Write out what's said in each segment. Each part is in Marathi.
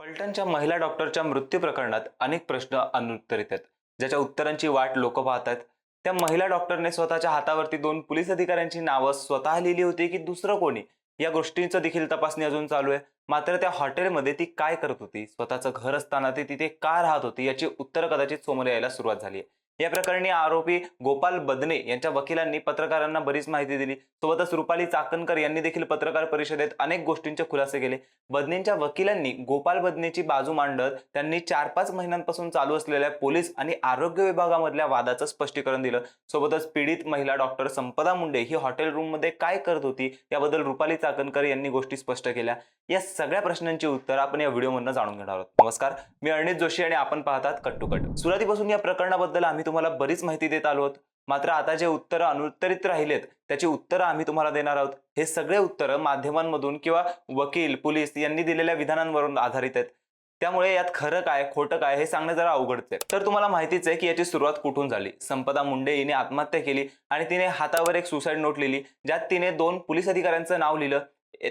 फलटणच्या महिला डॉक्टरच्या मृत्यू प्रकरणात अनेक प्रश्न अनुत्तरित आहेत. ज्याच्या उत्तरांची वाट लोक पाहत आहेत त्या महिला डॉक्टरने स्वतःच्या हातावरती दोन पोलीस अधिकाऱ्यांची नावं स्वतः लिहिली होती की दुसरं कोणी? या गोष्टींचं देखील तपासणी अजून चालू आहे. मात्र त्या हॉटेलमध्ये ती काय करत होती? स्वतःचं घर असताना ती तिथे का राहत होती? याची उत्तर कदाचित समोर यायला सुरुवात झाली आहे. या प्रकरणी आरोपी गोपाल बदने यांच्या वकिलांनी पत्रकारांना बरीच माहिती दिली. सोबतच रुपाली चाकणकर यांनी देखील पत्रकार परिषदेत अनेक गोष्टींचे खुलासे केले. बदनेंच्या वकिलांनी गोपाल बदनेची बाजू मांडत त्यांनी चार पाच महिन्यांपासून चालू असलेल्या पोलीस आणि आरोग्य विभागामधल्या वादाचं स्पष्टीकरण दिलं. सोबतच पीडित महिला डॉक्टर संपदा मुंडे ही हॉटेल रूममध्ये काय करत होती याबद्दल रुपाली चाकणकर यांनी गोष्टी स्पष्ट केल्या. या सगळ्या प्रश्नांची उत्तर आपण या व्हिडिओमधून जाणून घेणार आहोत. नमस्कार मी अर्णित जोशी आणि आपण पाहतात कट टू कट. सुरुवातीपासून या प्रकरणाबद्दल आम्ही तुम्हाला बरीच माहिती देत आलो आहोत. मात्र आता जे उत्तरं अनुत्तरित राहिलेत त्याची उत्तरं आम्ही तुम्हाला देणार आहोत. हे सगळे उत्तरं माध्यमांमधून किंवा वकील पोलीस यांनी दिलेल्या विधानांवरून आधारित आहेत. त्यामुळे यात खरं काय खोटं काय हे सांगणं जरा अवघडच आहे. तर तुम्हाला माहितीच आहे की याची सुरुवात कुठून झाली? संपदा मुंडे हिने आत्महत्या केली आणि तिने हातावर एक सुसाईड नोट लिहिली ज्यात तिने दोन पोलीस अधिकाऱ्यांचं नाव लिहिलं.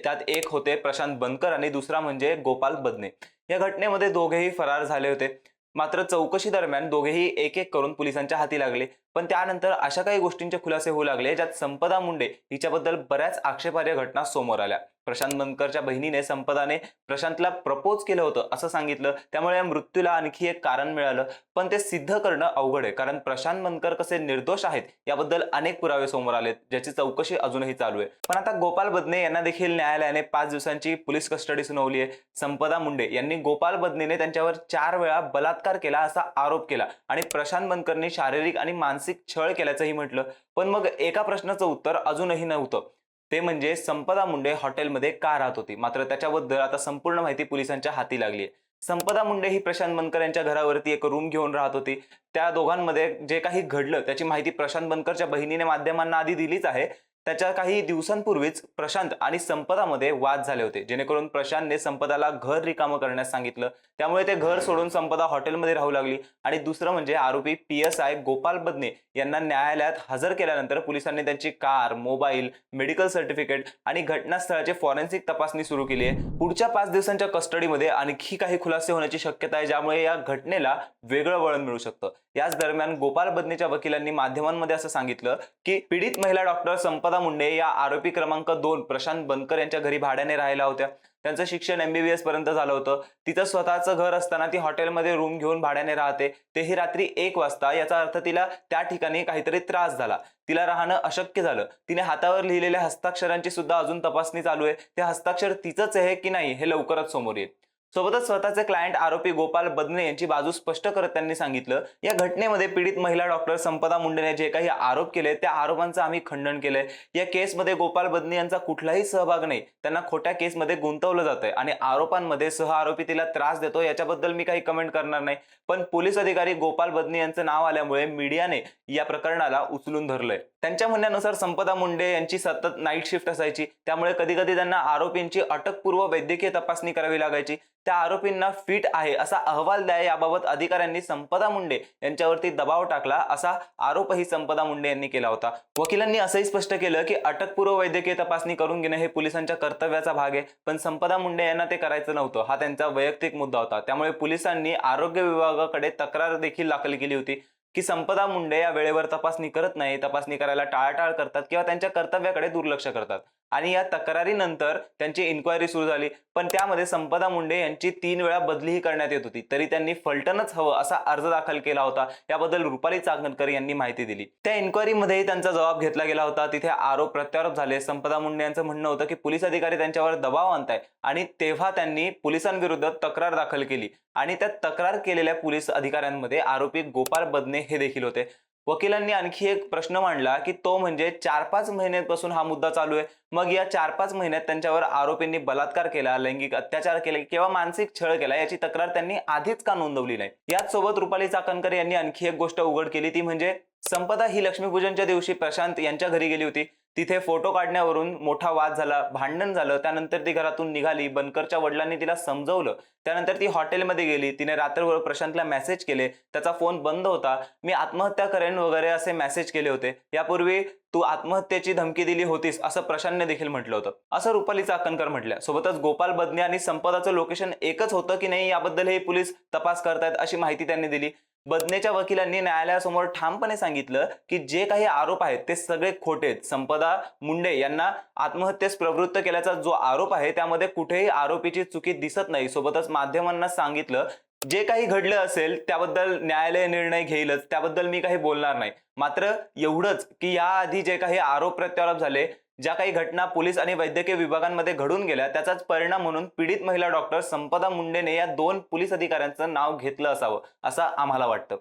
त्यात एक होते प्रशांत बनकर आणि दुसरा म्हणजे गोपाल बदने. या घटनेमध्ये दोघेही फरार झाले होते. मात्र चौकशी दरम्यान दोघेही एक एक करून पोलिसांच्या हाती लागले. पण त्यानंतर अशा काही गोष्टींचे खुलासे होऊ लागले ज्यात संपदा मुंडे हिच्याबद्दल बऱ्याच आक्षेपार्ह घटना समोर आल्या. प्रशांत बनकरच्या बहिणीने संपदाने प्रशांतला प्रपोज केलं होतं असं सांगितलं. त्यामुळे या मृत्यूला आणखी एक कारण मिळालं. पण ते सिद्ध करणं अवघड आहे कारण प्रशांत बनकर कसे निर्दोष आहेत याबद्दल अनेक पुरावे समोर आलेत ज्याची चौकशी अजूनही चालू आहे. पण आता गोपाल बदने यांना देखील न्यायालयाने पाच दिवसांची पोलीस कस्टडी सुनावली आहे. संपदा मुंडे यांनी गोपाल बदनेने त्यांच्यावर चार वेळा बलात्कार केला असा आरोप केला आणि प्रशांत बनकरने शारीरिक आणि मानसिक मानसिक छळ केल्याचंही म्हटलं. पण मग एका प्रश्नाचं उत्तर अजूनही नव्हतं. ते म्हणजे संपदा मुंडे हॉटेलमध्ये का राहत होती? मात्र त्याच्याबद्दल आता संपूर्ण माहिती पोलिसांच्या हाती लागली आहे संपदा मुंडे ही प्रशांत बनकर यांच्या घरावरती एक रूम घेऊन राहत होती. त्या दोघांमध्ये जे काही घडलं त्याची माहिती प्रशांत बनकरच्या बहिणीने माध्यमांना आधी दिलीच आहे. त्याच्या काही दिवसांपूर्वीच प्रशांत आणि संपदामध्ये वाद झाले होते. जेणेकरून प्रशांतने संपदाला घर रिकामं करण्यास सांगितलं. त्यामुळे ते घर सोडून संपदा हॉटेलमध्ये राहू लागली. आणि दुसरं म्हणजे आरोपी P S I Gopal Badne यांना न्यायालयात हजर केल्यानंतर पोलिसांनी त्यांची कार मोबाईल मेडिकल सर्टिफिकेट आणि घटनास्थळाचे फॉरेन्सिक तपासणी सुरू केली आहे. पुढच्या पाच दिवसांच्या कस्टडीमध्ये आणखी काही खुलासे होण्याची शक्यता आहे ज्यामुळे या घटनेला वेगळं वळण मिळू शकतं. याच दरम्यान गोपाल बदनेच्या वकिलांनी माध्यमांमध्ये असं सांगितलं की पीडित महिला डॉक्टर संपदा मुंडे या आरोपी क्रमांक दोन प्रशांत बनकर यांच्या घरी भाड्याने राहिल्या होत्या. त्यांचं शिक्षण एमबीबीएस पर्यंत झालं होतं. तिचं स्वतःचं घर असताना ती हॉटेलमध्ये रूम घेऊन भाड्याने राहते. तेही रात्री एक वाजता. याचा अर्थ तिला त्या ठिकाणी काहीतरी त्रास झाला. तिला राहणं अशक्य झालं. तिने हातावर लिहिलेल्या हस्ताक्षरांची सुद्धा अजून तपासणी चालू आहे. ते हस्ताक्षर तिचंच आहे की नाही हे लवकरच समोर येईल. सोबतच स्वतःचे क्लायंट आरोपी गोपाल बदने यांची बाजू स्पष्ट करत त्यांनी सांगितलं. या घटनेमध्ये पीडित महिला डॉक्टर संपदा मुंडेने जे काही आरोप केले त्या आरोपांचं आम्ही खंडन केलंय. या केसमध्ये गोपाल बदने यांचा कुठलाही सहभाग नाही. त्यांना खोट्या केसमध्ये गुंतवलं जात आहे आणि आरोपांमध्ये सह आरोपी तिला त्रास देतो याच्याबद्दल मी काही कमेंट करणार नाही. पण पोलीस अधिकारी गोपाल बदने यांचं नाव आल्यामुळे मीडियाने या प्रकरणाला उचलून धरलंय. त्यांच्या म्हणण्यानुसार संपदा मुंडे यांची सतत नाईट शिफ्ट असायची. त्यामुळे कधी कधी त्यांना आरोपींची अटकपूर्व वैद्यकीय तपासणी करावी लागायची. त्या आरोपींना फिट आहे असा अहवाल द्या. याबाबत अधिकाऱ्यांनी संपदा मुंडे यांच्यावरती दबाव टाकला असा आरोपही संपदा मुंडे यांनी केला होता. वकिलांनी असंही स्पष्ट केलं की अटकपूर्व वैद्यकीय तपासणी करून घेणं हे पोलिसांच्या कर्तव्याचा भाग आहे. पण संपदा मुंडे यांना ते करायचं नव्हतं. हा त्यांचा वैयक्तिक मुद्दा होता. त्यामुळे पोलिसांनी आरोग्य विभागाकडे तक्रार देखील दाखल केली होती. की संपदा मुंडे या वेळेवर तपासणी करत नाही तपासणी करायला टाळाटाळ करतात किंवा त्यांच्या कर्तव्याकडे दुर्लक्ष करतात. आणि या तक्रारीनंतर त्यांची इन्क्वायरी सुरू झाली. पण त्यामध्ये संपदा मुंडे यांची तीन वेळा बदलीही करण्यात येत होती. तरी त्यांनी फलटणच हवं असा अर्ज दाखल केला होता. याबद्दल रुपाली चाकणकर यांनी माहिती दिली. त्या इन्क्वायरीमध्येही त्यांचा जबाब घेतला गेला होता. तिथे आरोप प्रत्यारोप झाले. संपदा मुंडे यांचं म्हणणं होतं की पोलीस अधिकारी त्यांच्यावर दबाव आणताय आणि तेव्हा त्यांनी पोलिसांविरुद्ध तक्रार दाखल केली. आणि त्या तक्रार केलेल्या पोलीस अधिकाऱ्यांमध्ये आरोपी गोपाल बदने हे देखील होते. वकिलांनी आणखी एक प्रश्न मांडला की तो म्हणजे चार पाच महिन्यांपासून हा मुद्दा चालू आहे. मग या चार पाच महिन्यात त्यांच्यावर आरोपींनी बलात्कार केला लैंगिक अत्याचार केले किंवा मानसिक छळ केला याची तक्रार त्यांनी आधीच का नोंदवली नाही? याच सोबत रुपाली चाकणकर यांनी आणखी एक गोष्ट उघड केली ती म्हणजे संपदा ही लक्ष्मीपूजनच्या दिवशी प्रशांत यांच्या घरी गेली होती. तिथे फोटो काढण्यावरून मोठा वाद झाला भांडण झालं. त्यानंतर ती घरातून निघाली. बनकरच्या वडिलांनी तिला समजवलं. त्यानंतर ती हॉटेलमध्ये गेली. तिने रात्रभर प्रशांतला मेसेज केले. त्याचा फोन बंद होता. मी आत्महत्या करेन वगैरे असे मेसेज केले होते. यापूर्वी तू आत्महत्येची धमकी दिली होतीस असं प्रशांतने देखील म्हटलं होतं. असं रुपाली चाकणकर म्हटल्या सोबतच गोपाल बदने आणि संपदाचं लोकेशन एकच होतं की नाही याबद्दल हे पोलीस तपास करतायत अशी माहिती त्यांनी दिली. बदनेच्या वकिलांनी न्यायालयासमोर ठामपणे सांगितलं की जे काही आरोप आहेत ते सगळे खोटे आहेत. संपदा मुंडे यांना आत्महत्येस प्रवृत्त केल्याचा जो आरोप आहे त्यामध्ये कुठेही आरोपीची चुकी दिसत नाही. सोबतच माध्यमांना सांगितलं जे काही घडलं असेल त्याबद्दल न्यायालय निर्णय घेईलच त्याबद्दल मी काही बोलणार नाही. मात्र एवढंच की याआधी जे काही आरोप प्रत्यारोप झाले ज्या काही घटना पोलीस आणि वैद्यकीय विभागांमध्ये घडून गेल्या त्याचाच परिणाम म्हणून पीडित महिला डॉक्टर संपदा मुंडेने या दोन पोलीस अधिकाऱ्यांचं नाव घेतलं असावं असं आम्हाला वाटतं.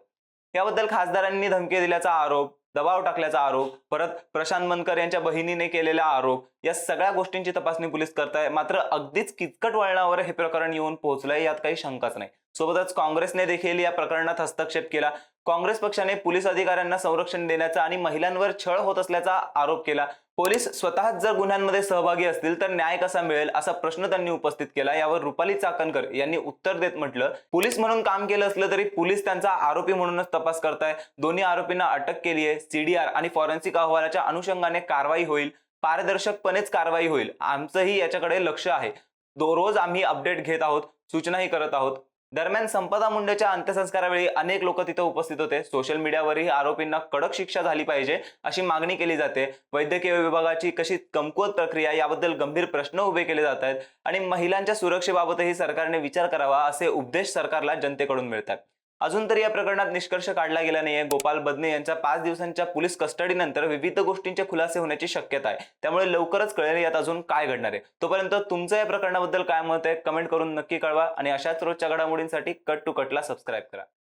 याबद्दल खासदारांनी धमकी दिल्याचा आरोप दबाव टाकल्याचा आरोप परत प्रशांत मनकर यांच्या बहिणीने केलेला आरोप या सगळ्या गोष्टींची तपासणी पोलीस करताय. मात्र अगदीच किचकट वळणावर हे प्रकरण येऊन पोहोचलंय यात काही शंकाच नाही. सोबतच काँग्रेसने देखील या प्रकरणात हस्तक्षेप केला. काँग्रेस पक्षाने पोलीस अधिकाऱ्यांना संरक्षण देण्याचा आणि महिलांवर छळ होत असल्याचा आरोप केला. पोलीस स्वतःच जर गुन्ह्यांमध्ये सहभागी असतील तर न्याय कसा मिळेल असा प्रश्न त्यांनी उपस्थित केला. यावर रुपाली चाकणकर यांनी उत्तर देत म्हटलं पोलीस म्हणून काम केलं असलं तरी पोलीस त्यांचा आरोपी म्हणूनच तपास करताय. दोन्ही आरोपींना अटक केली आहे. सीडीआर आणि फॉरेन्सिक अहवालाच्या अनुषंगाने कारवाई होईल. पारदर्शकपणेच कारवाई होईल. आमचंही याच्याकडे लक्ष आहे. दररोज आम्ही अपडेट घेत आहोत. सूचनाही करत आहोत. दरम्यान संपदा मुंडेच्या अंत्यसंस्कारावेळी अनेक लोक तिथे उपस्थित होते. सोशल मीडियावरही आरोपींना कडक शिक्षा झाली पाहिजे अशी मागणी केली जाते. वैद्यकीय विभागाची कशी कमकुवत प्रक्रिया याबद्दल गंभीर प्रश्न उभे केले जात आहेत आणि महिलांच्या सुरक्षेबाबतही सरकारने विचार करावा असे उपदेश सरकारला जनतेकडून मिळतात. अजून तरी या प्रकरणात निष्कर्ष काढला गेला नाहीये. गोपाल बदने यांच्या पाच दिवसांच्या पोलीस कस्टडीनंतर विविध गोष्टींचे खुलासे होण्याची शक्यता आहे. त्यामुळे लवकरच कळेल यात अजून काय घडणार आहे. तोपर्यंत तुमचं या प्रकरणाबद्दल काय मत आहे कमेंट करून नक्की कळवा आणि अशाच रोजच्या घडामोडींसाठी कट टू कटला सबस्क्राईब करा.